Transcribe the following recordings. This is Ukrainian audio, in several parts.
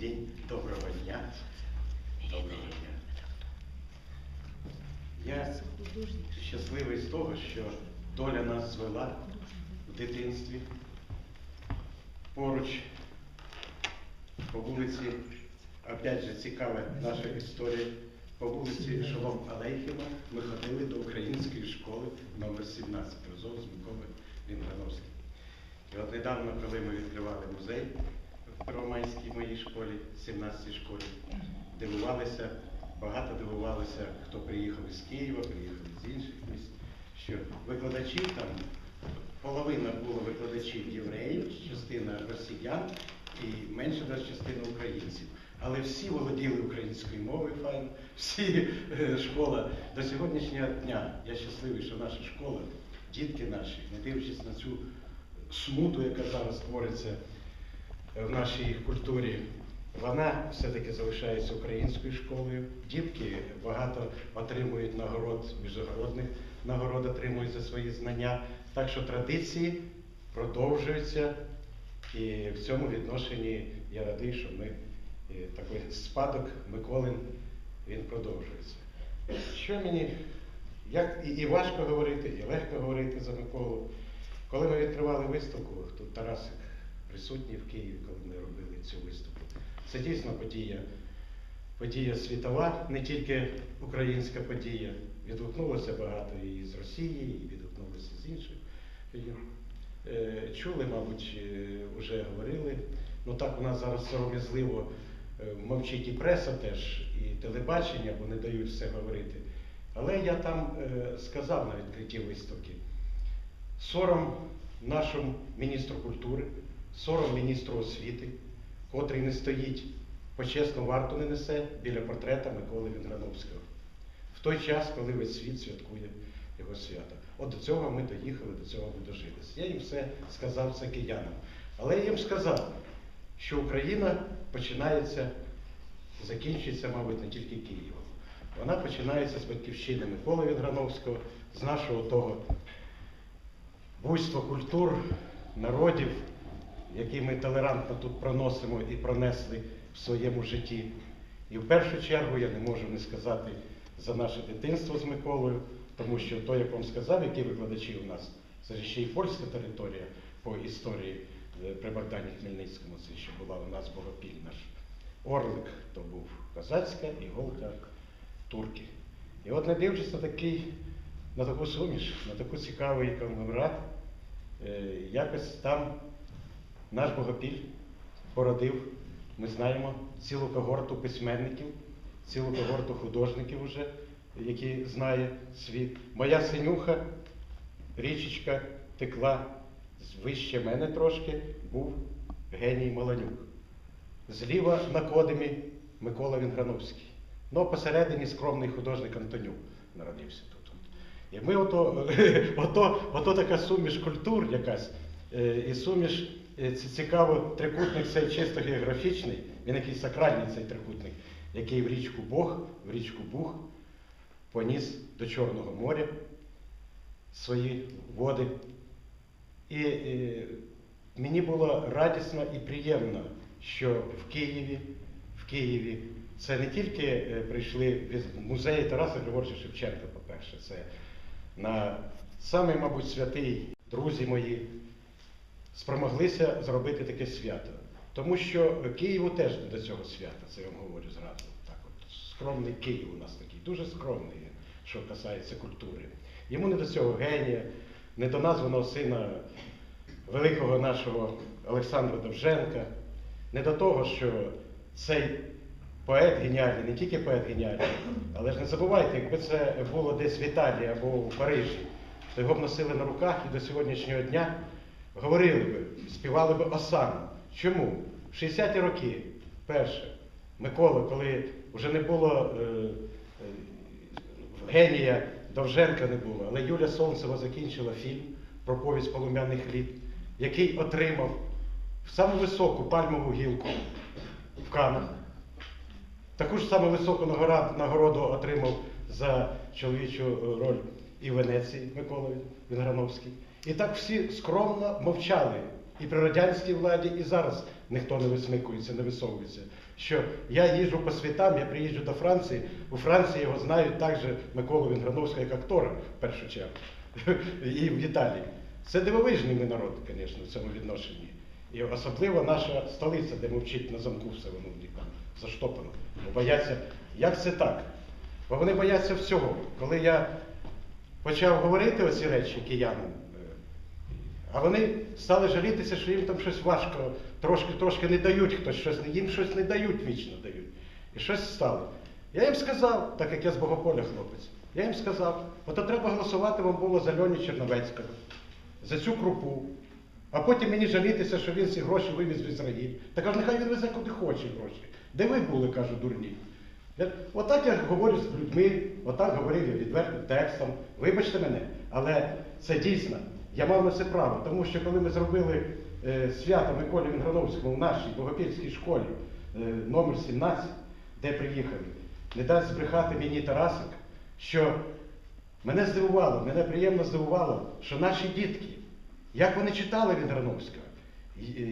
день, доброго дня. Доброго дня. Я щасливий з того, що доля нас звела в дитинстві. Поруч по вулиці, опять же, цікава наша історія. По вулиці Шолом Алейхіма ми ходили до української школи номер 17 разом з Миколою Вінграновським. І от недавно, коли ми відкривали музей Первомайській моїй школі, 17-й школі, дивувалися, багато дивувалися, хто приїхав із Києва, приїхав з інших міст, що викладачів там, половина було викладачів євреїв, частина росіян і менша навіть частина українців. Але всі володіли українською мовою файно, всі е, школа до сьогоднішнього дня. Я щасливий, що наша школа, дітки наші, не дивлячись на цю смуту, яка зараз твориться в нашій культурі, вона все-таки залишається українською школою. Дітки багато отримують нагород, міжнародних нагород отримують за свої знання. Так що традиції продовжуються. І в цьому відношенні я радий, що ми е, такий спадок Миколин він продовжується. Що мені, як і, і важко говорити, і легко говорити за Миколу. Коли ми відкривали виставку, тут Тарасик присутній в Києві, коли ми робили цю виставку. Це дійсно подія, подія світова, не тільки українська подія. Відгукнулося багато і з Росії, і відгукнулося з інших. Е, Чули, мабуть, вже говорили. Ну так у нас зараз сором'язливо е, мовчить і преса теж, і телебачення, бо не дають все говорити. Але я там е, сказав на відкритті виставки. Сором нашому міністру культури, сором міністру освіти, котрий не стоїть, почесну варту не несе біля портрета Миколи Вінграновського. В той час, коли весь світ святкує його свято. От до цього ми доїхали, до цього ми дожилися. Я їм все сказав це киянам. Але я їм сказав, що Україна починається, закінчується, мабуть, не тільки Києвом. Вона починається з батьківщини Миколи Вінграновського, з нашого того буйства культур, народів, які ми толерантно тут проносимо і пронесли в своєму житті. І в першу чергу я не можу не сказати за наше дитинство з Миколою, тому що то, як вам сказав, які викладачі у нас, це ще й польська територія по історії е, при Богдані Хмельницькому, це ще була у нас Богопіль наш. Орлик то був козацька, і голка турки. І от не дивлячись на такий, на таку суміш, на таку цікавий конгломерат, е, якось там наш Богопіль породив, ми знаємо, цілу когорту письменників, цілу когорту художників уже, які знає світ. Моя синюха, річечка текла вище мене трошки, був геній Маланюк. Зліва на кодимі Микола Вінграновський. Ну, а посередині скромний художник Антонюк народився тут. І ми ото, ото, ото така суміш культур якась, е, і суміш е, ці- цікаво, трикутник цей чисто географічний, він якийсь сакральний цей трикутник, який в річку Бог, в річку Буг поніс до Чорного моря свої води. І е, мені було радісно і приємно, що в Києві, в Києві це не тільки е, прийшли від музею Тараса Григоровича Шевченка, по-перше, це на самий, мабуть, святий друзі мої спромоглися зробити таке свято. Тому що Києву теж не до цього свята, це я вам говорю зразу. Так от, скромний Київ у нас такий, дуже скромний, що касається культури. Йому не до цього генія, не до названого сина великого нашого Олександра Довженка, не до того, що цей поет геніальний, не тільки поет геніальний, але ж не забувайте, якби це було десь в Італії або в Парижі, то його б носили на руках і до сьогоднішнього дня говорили би, співали би осану. Чому? В 60-ті роки, перше, Микола, коли вже не було е, е, генія Довженка не було, але Юля Сонцева закінчила фільм про повість полум'яних літ, який отримав саму високу пальмову гілку в Канах. Таку ж саму високу нагороду отримав за чоловічу роль і в Венеції Микола Вінграновський. І так всі скромно мовчали і при радянській владі, і зараз ніхто не висмикується, не висовується. Що я їжджу по світам, я приїжджу до Франції, у Франції його знають також Миколу Вінграновського як актора, в першу чергу, і в Італії. Це дивовижний ми народ, звісно, в цьому відношенні. І особливо наша столиця, де мовчить на замку все воно заштопано. Бо бояться, як це так? Бо вони бояться всього. Коли я почав говорити оці речі киянам, а вони стали жалітися, що їм там щось важко, трошки трошки не дають хтось щось, їм щось не дають, вічно дають. І щось стало. Я їм сказав, так як я з Богополя хлопець, я їм сказав, ото треба голосувати вам було за Льоні Черновецького, за цю крупу. А потім мені жалітися, що він ці гроші вивіз в Ізраїль. Та кажу, нехай він везе куди хоче гроші. Де ви були, кажу, дурні? Отак я говорю з людьми, отак говорив я відвертим текстом. Вибачте мене, але це дійсно. Я мав на це право, тому що коли ми зробили е, свято Миколі Вінграновському в нашій Богопільській школі е, номер 17, де приїхали, не дасть збрехати мені Тарасик, що мене здивувало, мене приємно здивувало, що наші дітки, як вони читали Вінграновського.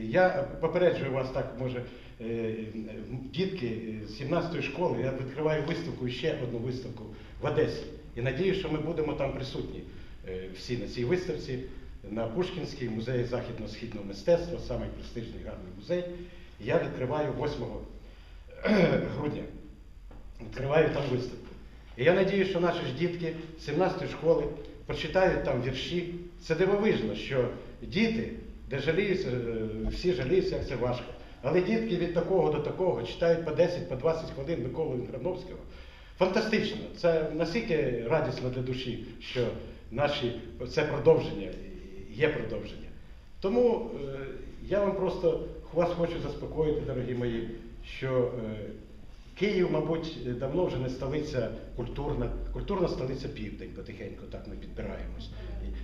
Я попереджую вас так, може, е, дітки з 17-ї школи, я відкриваю виставку, ще одну виставку в Одесі. І надію, що ми будемо там присутні е, всі на цій виставці на Пушкінській музеї західно-східного мистецтва, самий престижний гарний музей. Я відкриваю 8 грудня. Відкриваю там виставку. І я надію, що наші ж дітки з 17-ї школи почитають там вірші. Це дивовижно, що діти, де жаліються, е, всі жаліються, як це важко. Але дітки від такого до такого читають по 10, по 20 хвилин Миколу Вінграновського. Фантастично. Це настільки радісно для душі, що наші це продовження, є продовження. Тому е, я вам просто вас хочу заспокоїти, дорогі мої, що е, Київ, мабуть, давно вже не столиця культурна, культурна столиця південь, потихеньку так ми підбираємось.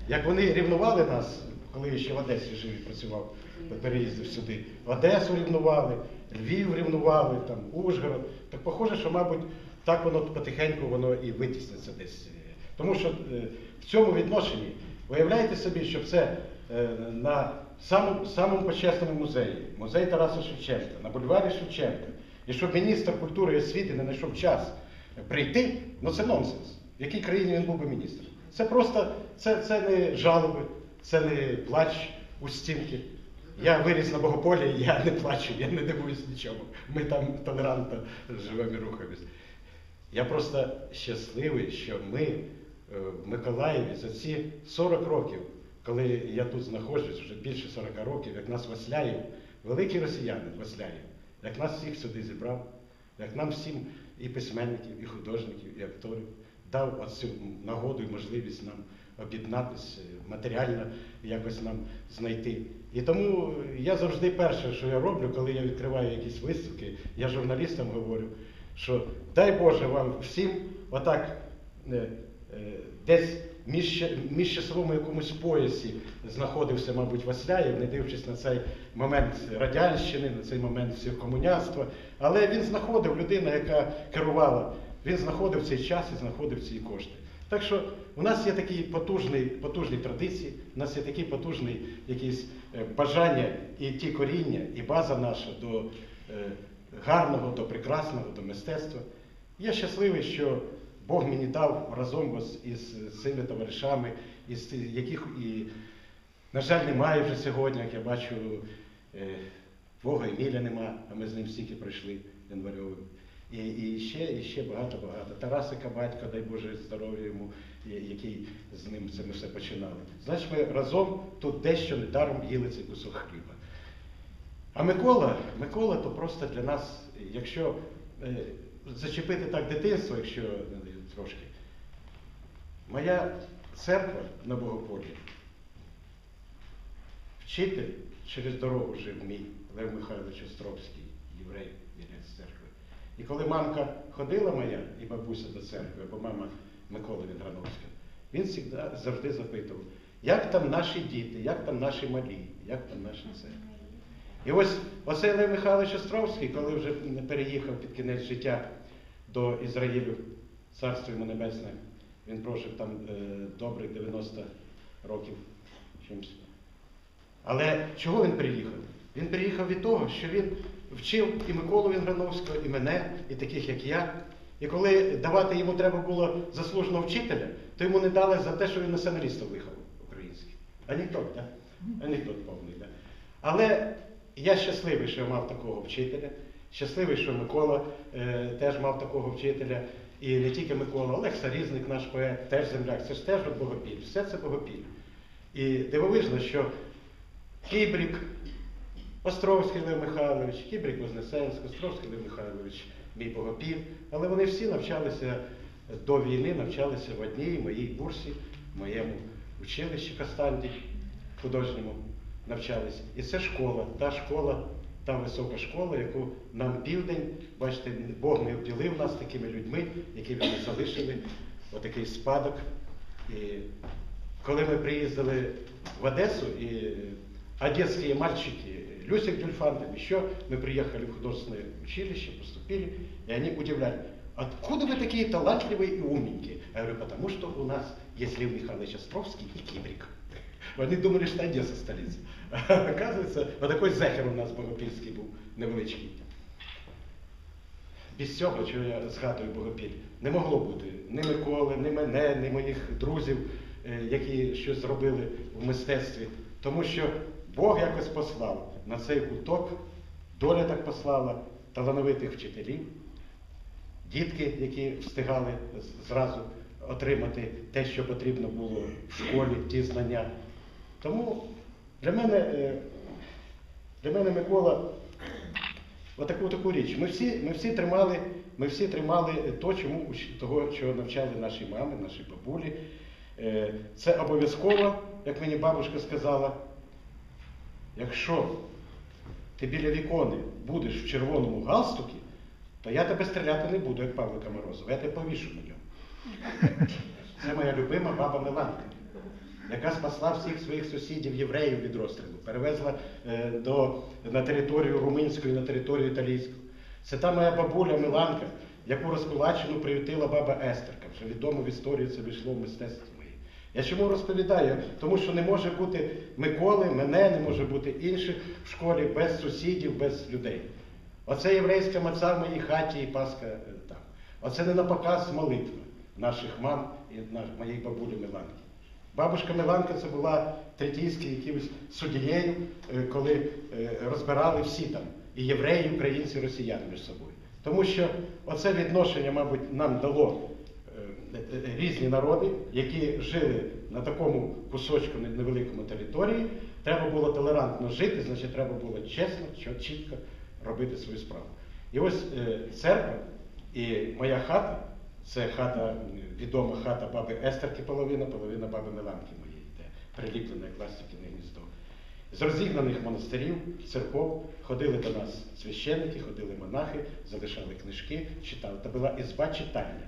Як вони рівнували нас, коли я ще в Одесі жив і працював, переїздив сюди, Одесу рівнували, Львів рівнували, там, Ужгород, так похоже, що, мабуть, так воно потихеньку воно і витісниться десь. Тому що е, в цьому відношенні, уявляєте собі, що це е, на самому, самому почесному музеї, музей Тараса Шевченка, на бульварі Шевченка, і щоб міністр культури і освіти не знайшов час прийти, ну це нонсенс. В якій країні він був би міністром? Це просто це, це не жалоби, це не плач у стінки. Я виріс на Богополі, я не плачу, я не дивуюсь нічому. Ми там толерантно живемо і рухаємось. Я просто щасливий, що ми в Миколаєві за ці 40 років, коли я тут знаходжусь, вже більше 40 років, як нас Васляєв, великий росіянин Васляєв, як нас всіх сюди зібрав, як нам всім і письменників, і художників, і акторів дав оцю нагоду і можливість нам об'єднатися, матеріально якось нам знайти. І тому я завжди перше, що я роблю, коли я відкриваю якісь виставки, я журналістам говорю, що дай Боже вам всім отак е, е, десь між, між часовому якомусь поясі знаходився, мабуть, Васляєв, не дивлячись на цей момент радянщини, на цей момент комуняцтва. Але він знаходив людина, яка керувала, він знаходив цей час і знаходив ці кошти. Так що у нас є такі потужні, потужні традиції, у нас є такі потужні якісь е, бажання і ті коріння, і база наша до е, гарного, до прекрасного, до мистецтва. Я щасливий, що Бог мені дав разом із цими товаришами, із яких і, на жаль, немає вже сьогодні, як я бачу, е, твого Еміля нема, а ми з ним стільки пройшли январьовим. І, і ще, і ще багато-багато. Тарасика батька, дай Боже здоров'я йому, який з ним це ми все починали. Значить, ми разом тут дещо недаром їли цей кусок хліба. А Микола, Микола то просто для нас, якщо е, зачепити так дитинство, якщо е, трошки, моя церква на Богополі, вчитель через дорогу жив мій Лев Михайлович Островський, єврей, вірець церкви. І коли мамка ходила моя і бабуся до церкви, або мама Миколи Вінграновська, він завжди, запитував, як там наші діти, як там наші малі, як там наші це. І ось Лев Михайлович Островський, коли вже переїхав під кінець життя до Ізраїлю, царство йому небесне, він прожив там е, добрих 90 років чимось. Але чого він приїхав? Він приїхав від того, що він вчив і Миколу Вінграновського, і мене, і таких, як я. І коли давати йому треба було заслуженого вчителя, то йому не дали за те, що він націоналістів виховав українських. Анекдот, так? Анекдот повний, так. Але я щасливий, що я мав такого вчителя. Щасливий, що Микола е, теж мав такого вчителя. І не тільки Микола, Олег Сарізник, наш поет, теж земляк, це ж теж Богопіль. Все це Богопіль. І дивовижно, що Кібрік, Островський Лев Михайлович, Кібрік Вознесенський, Островський Лев Михайлович, мій Богопіль. Але вони всі навчалися до війни, навчалися в одній моїй бурсі, в моєму училищі Кастанді художньому навчались. І це школа, та школа, та висока школа, яку нам південь, бачите, Бог не обділив нас такими людьми, які вони залишили, отакий спадок. І коли ми приїздили в Одесу, і одесские мальчики, Люсик Дюльфандов, еще, мы приехали в художественное училище, поступили, и они удивляли, откуда вы такие талантливые и умненькие? Я говорю, потому что у нас есть Лев Михайлович Островский и Кибрик. Вони думали, що Одеса столиця. Оказується, отакий зехер у нас Богопільський був невеличкий. Без цього, що я згадую Богопіль, не могло бути ні Миколи, ні мене, ні моїх друзів, е, які щось зробили в мистецтві. Тому що Бог якось послав на цей куток, доля так послала талановитих вчителів, дітки, які встигали зразу отримати те, що потрібно було в школі, ті знання. Тому для мене, е, для мене Микола отаку таку річ. Ми всі, ми всі тримали, ми всі тримали то, чому того, чого навчали наші мами, наші бабулі. Е, Це обов'язково, як мені бабушка сказала, якщо ти біля вікони будеш в червоному галстукі, то я тебе стріляти не буду, як Павлика Морозова, я тебе повішу на ньому. Це моя любима баба Миланка, яка спасла всіх своїх сусідів євреїв від розстрілу, перевезла е, до, на територію румунську на територію італійську. Це та моя бабуля Миланка, яку розкулачену приютила баба Естерка. Вже відомо в історії це війшло в мистецтві моє. Я чому розповідаю? Тому що не може бути Миколи, мене, не може бути інших в школі без сусідів, без людей. Оце єврейська маця в моїй хаті і Пасха е, там. Оце не на показ молитва наших мам і моєї бабулі Миланки. Бабушка Миланка це була третійською якимось суддєю, е, коли е, розбирали всі там і євреї, і українці, і росіяни між собою. Тому що оце відношення, мабуть, нам дало е, різні народи, які жили на такому кусочку невеликому території. Треба було толерантно жити, значить, треба було чесно, чітко робити свою справу. І ось церква і моя хата, це хата, м, відома хата баби Естерки половина, половина баби Миланки моєї, де приліплена як ластиківне гніздо. З розігнаних монастирів, церков ходили до нас священники, ходили монахи, залишали книжки, читали. Це була ізба читальня.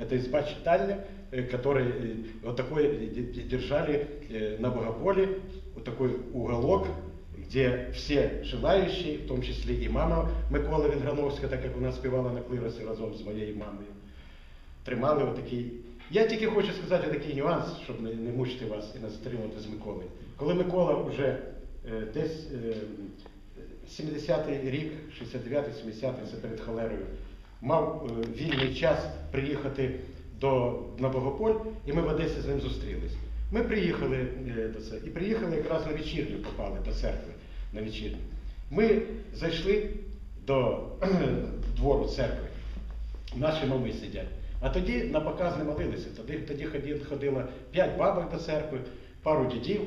Это изба читальня, э, который э, вот такой э, д- д- держали э, на Богополе, вот такой уголок, где все желающие, в том числе и мама Миколи Вінграновська, так як вона співала на клиросі разом з моєю мамою, тримали отакий. Я тільки хочу сказати такий нюанс, щоб не, не мучити вас і не затримувати з Миколи. Коли Микола вже е, десь е, 70-й рік, 69-й, 70-й, це перед холерою, мав е, вільний час приїхати до на Богополь, і ми в Одесі з ним зустрілись. Ми приїхали е, до це, і приїхали якраз на вечірню, попали до церкви на вечірню. Ми зайшли до двору церкви. Наші мами сидять. А тоді на показ не молилися. Тоді, тоді ходило п'ять бабок до церкви, пару дідів.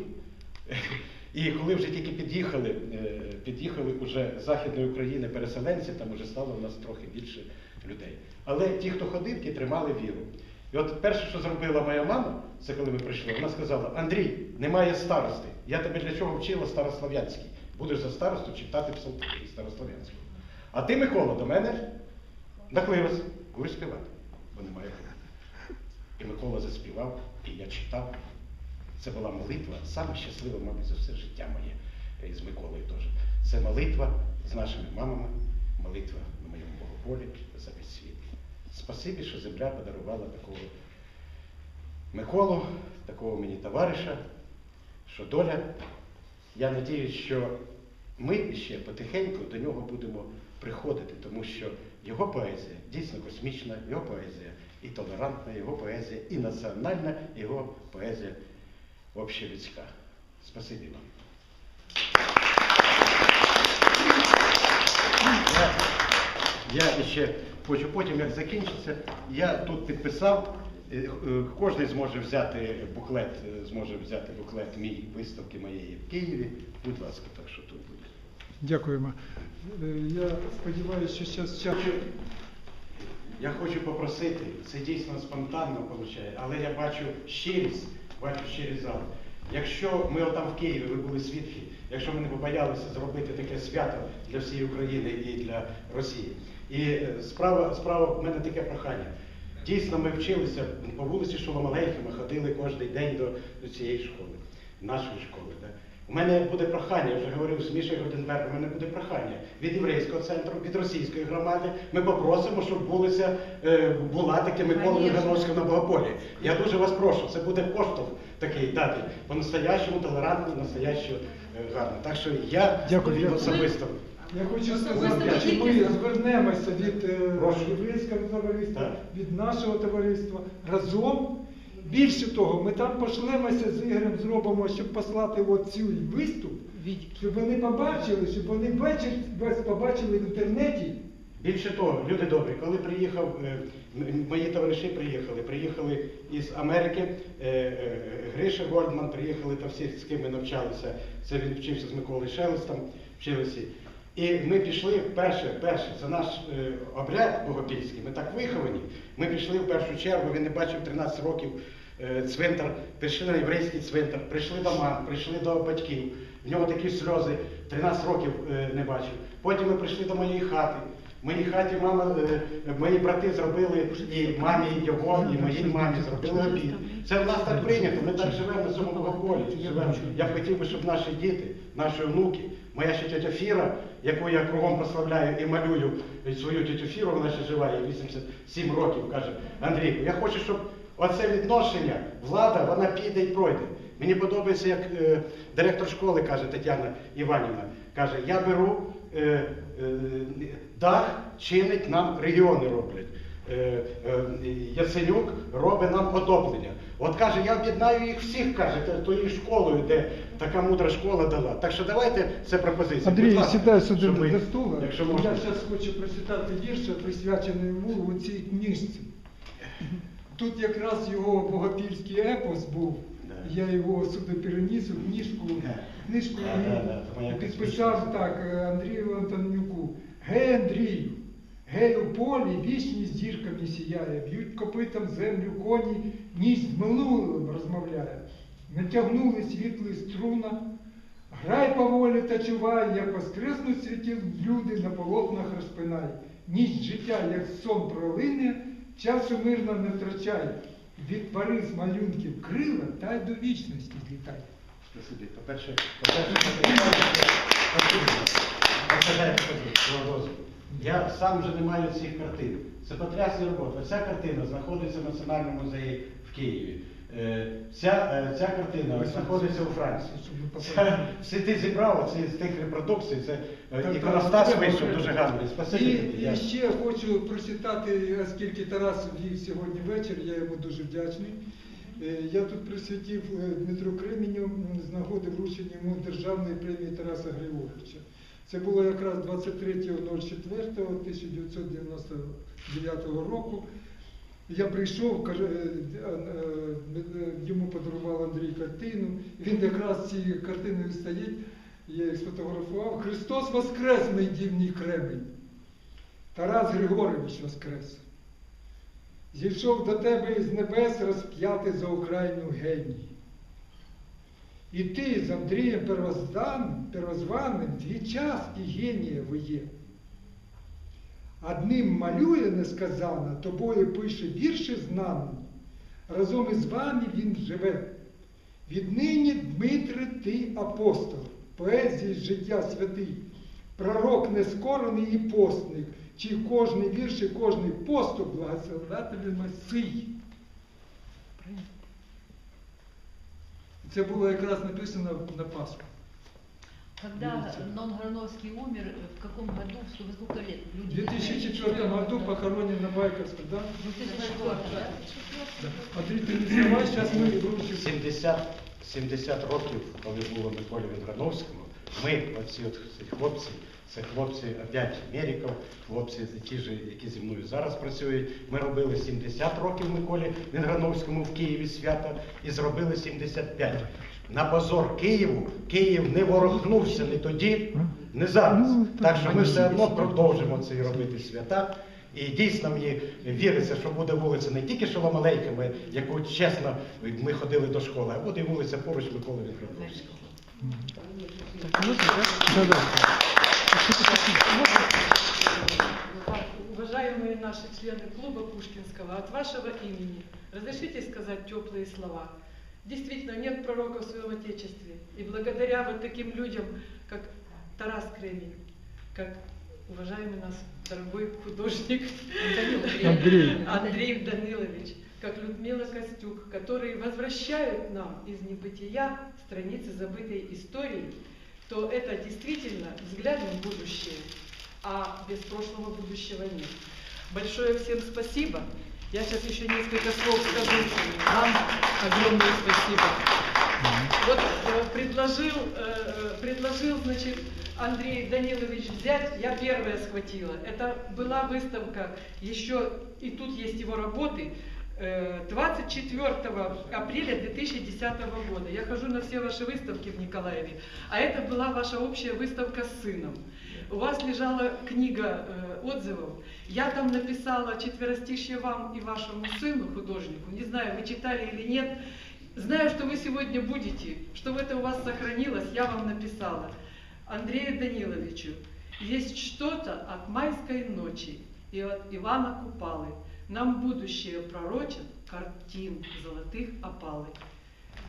І коли вже тільки під'їхали, е, під'їхали уже з Західної України переселенці, там вже стало в нас трохи більше людей. Але ті, хто ходив, ті тримали віру. І от перше, що зробила моя мама, це коли ми прийшли, вона сказала: Андрій, немає старости. Я тебе для чого вчила старослов'янський? Будеш за старосту читати псалтирі старослов'янського. А ти, Микола, до мене на клирос, будеш співати, бо немає клиру. І Микола заспівав, і я читав. Це була молитва, саме щаслива, мабуть, за все життя моє е, з Миколою теж. Це молитва з нашими мамами, молитва на моєму Богополі за весь світ. Спасибі, що земля подарувала такого Миколу, такого мені товариша, що доля. Я надіюсь, що ми ще потихеньку до нього будемо приходити, тому що його поезія дійсно космічна, його поезія і толерантна, його поезія і національна, його поезія общелюдська. Спасибі вам. Я, ще хочу потім, як закінчиться, я тут підписав, е, е, кожен зможе взяти буклет, е, зможе взяти буклет мій виставки моєї в Києві. Будь ласка, так що тут буде. Дякуємо. Е, Я сподіваюся, що зараз час. Я хочу попросити, це дійсно спонтанно виходить, але я бачу щирість, бачу щирість зал. Якщо ми отам в Києві, ви були свідки, якщо ми не побоялися зробити таке свято для всієї України і для Росії. І е, справа, справа в мене таке прохання. Дійсно, ми вчилися по вулиці Шоломалейхи, ми ходили кожен день до, до цієї школи, нашої школи. Да? У мене буде прохання, я вже говорив з Мішою Годенбергом, у мене буде прохання від єврейського центру, від російської громади. Ми попросимо, щоб вулиця е, була таке Микола Конечно. На Богополі. Я дуже вас прошу, це буде поштовх такий дати, по-настоящему толерантно, настоящому е, гарно. Так що я Дякую, особисто. Я хочу сказати, що ми звернемося від е, єврейського товариства, від нашого товариства разом. Більше того, ми там пошлемося з Ігорем, зробимо, щоб послати от цю виступ, щоб вони побачили, щоб вони бачили, вас побачили в інтернеті. Більше того, люди добрі, коли приїхав, е, мої товариші приїхали, приїхали із Америки, е, е, Гриша Гольдман, приїхали та всі, з ким ми навчалися. Це він вчився з Миколою Шелестом, вчилися. І ми пішли вперше, вперше, це наш е, обряд богопільський, ми так виховані. Ми пішли в першу чергу, він не бачив 13 років цвинтар, прийшли на єврейський цвинтар, прийшли до мам, прийшли до батьків. В нього такі сльози, 13 років е, не бачив. Потім ми прийшли до моєї хати. Моїй хаті мама, е, мої брати зробили і мамі його, і моїй мамі зробили обід. Це в нас так прийнято, ми так живемо на цьому. Живемо. Я б хотів би, щоб наші діти, наші онуки, моя ще тетя Фіра, яку я кругом прославляю і малюю свою тетю Фіру, вона ще жива, їй 87 років, каже Андрійку, я хочу, щоб оце відношення, влада, вона піде і пройде. Мені подобається, як е, директор школи каже Тетяна Іванівна, каже, я беру е, е, дах, чинить нам регіони роблять. Е, е, Яценюк робить нам отоплення. От каже, я об'єднаю їх всіх, каже, тою школою, де така мудра школа дала. Так що давайте це пропозиція. Андрій, сідай сюди ми- до стула. Якщо Я зараз хочу прочитати вірш, присвячений йому у цій книжці. Тут якраз його богопільський епос був. Я його сюди переніс у книжку. Книжку підписав так е, Андрію Антонюку. Гей, Андрію, гей у полі вічні зірками сіяє, б'ють копитом землю коні, ніч з минулим розмовляє. Натягнули світлий струна, Грай поволі та чувай, як воскреснуть світі люди на полотнах розпинай. Ніч життя, як сон пролине, часу мирно не втрачай. пари з малюнків крила та й до вічності злітай. Спасибі. По-перше, по-перше. Я сам вже не маю цих картин. Це потрясна робота. Ця картина знаходиться в Національному музеї в Києві. Е, Ця, е, ця картина знаходиться у Франції. Ця, всі ти зібрав ці з тих репродукцій, це е, іконостас вийшов дуже гарний. Спасибі. І, і ще хочу прочитати, оскільки Тарас вів сьогодні вечір, я йому дуже вдячний. Я тут присвятив Дмитру Кременю з нагоди вручення йому Державної премії Тараса Григоровича. Це було якраз 23.04.1999 року. Я прийшов, е, е, е, йому подарував Андрій картину. Він якраз цією картиною стоїть, я їх сфотографував. Христос Воскрес, мій дівній кремень. Тарас Григорович Воскрес. Зійшов до тебе із небес розп'ятий за Україну геній. І ти з Андрієм Первозданним, Первозванним дві частки генія ви є. Одним малює несказано, тобою пише вірші знані. Разом із вами він живе. Віднині, Дмитре, ти апостол, поезії життя святий, пророк нескорений і постник, чий кожний вірш і кожний поступ благословляти Месій. Це було якраз написано на Пасху. Когда Нон Грановский умер, э, в каком году, в сколько- лет? В 2004 году похоронен на Байковской, да? В 2004, да? Андрій, ти не знавай, зараз ми вручимо. 70, 70 років, коли було Миколі Вінграновському, ми, оці от ці хлопці, це хлопці опять Меріков, хлопці ті ж, які зі мною зараз працюють. Ми робили 70 років Миколі Вінграновському в Києві свято і зробили 75 На позор Києву Київ не ворохнувся ні тоді, не зараз. Так що ми все одно продовжимо ці робити свята. І дійсно мені віриться, що буде вулиця не тільки Шолом Алейхема, яку чесно ми ходили до школи, а буде і вулиця поруч Миколи Вінграновського. Уважаемые наши члены клуба Пушкинского, от вашего имени разрешите сказать теплые слова. Действительно, нет пророка в своем Отечестве. И благодаря вот таким людям, как Тарас Кремень, как уважаемый нас дорогой художник Андрей. Андрей Данилович, как Людмила Костюк, которые возвращают нам из небытия страницы забытой истории, то это действительно взгляд в будущее, а без прошлого будущего нет. Большое всем спасибо. Я сейчас еще несколько слов скажу. Вам огромное спасибо. Вот э, предложил, э, э, предложил, значит, Андрей Данилович взять, я первая схватила. Это была выставка, еще и тут есть его работы, э, 24 апреля 2010 года. Я хожу на все ваши выставки в Николаеве, а это была ваша общая выставка с сыном. У вас лежала книга э, отзывов. Я там написала четверостишье вам и вашему сыну, художнику. Не знаю, вы читали или нет. Знаю, что вы сегодня будете, чтобы это у вас сохранилось, я вам написала. Андрею Даниловичу, есть что-то от майской ночи и от Ивана Купалы. Нам будущее пророчат картин золотых опалы.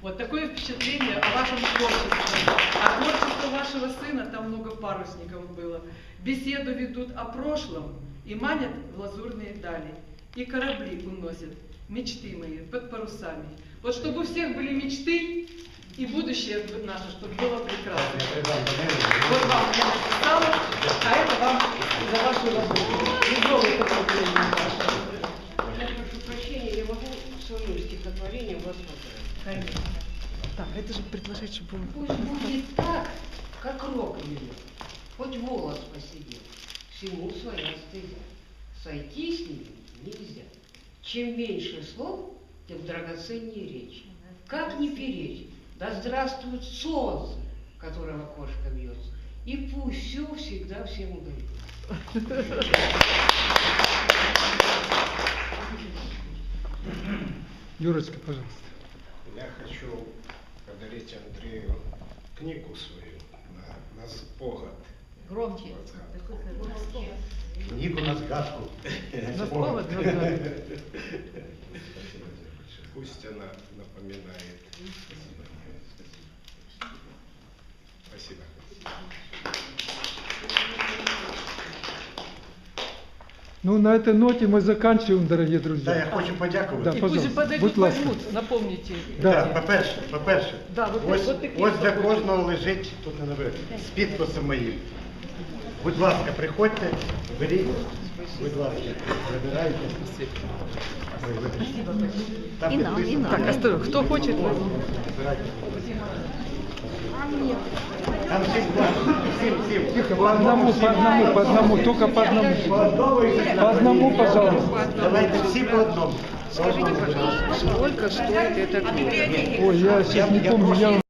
Вот такое впечатление о вашем творчестве. А творчество вашего сына, там много парусников было. Беседу ведут о прошлом и манят в лазурные дали. И корабли уносят мечты мои под парусами. Вот чтобы у всех были мечты и будущее наше, чтобы было прекрасно. Вот вам я написала, а это вам за вашу работу. Тяжелый такой день ваш. Я прошу прощения, я могу своим стихотворением вас поздравить. Так, это же предложить, чтобы Пусть будет так, как рок велел, хоть волос посидел, всему своя стезя. Сойти с ним нельзя. Чем меньше слов, тем драгоценнее речь. Как не перечь? Да здравствует солнце, которого кошка бьется, и пусть все всегда всем говорит. Юрочка, пожалуйста. Я хочу подарить Андрею книгу свою на, на спогад. Громче. Ніку на згадку. На повод. Пусть она напоминает. Спасибо. Ну, на этой ноте мы заканчиваем, дорогие Та, я друзья. хочу подякувати. Да, пусть подойдут, будь ласка. напомните. Да. Так, по-перше, по-перше, Да, вот- ось, такі ось для кожного лежить, тут не набере, з підписом моїм. Будь ласка, приходьте, беріть, будь ласка, забирайте. Ой, вибачте. Там підписано. Так. Кто хочет, возьмет. Забирайте. Там всім, всім, всім. Тихо, По одному, по одному, по одному, только по одному. По одному і По одному, пожалуйста. Давайте всі по одному. Скажите, пожалуйста, сколько стоит эта книга? Ой, я сейчас не помню, я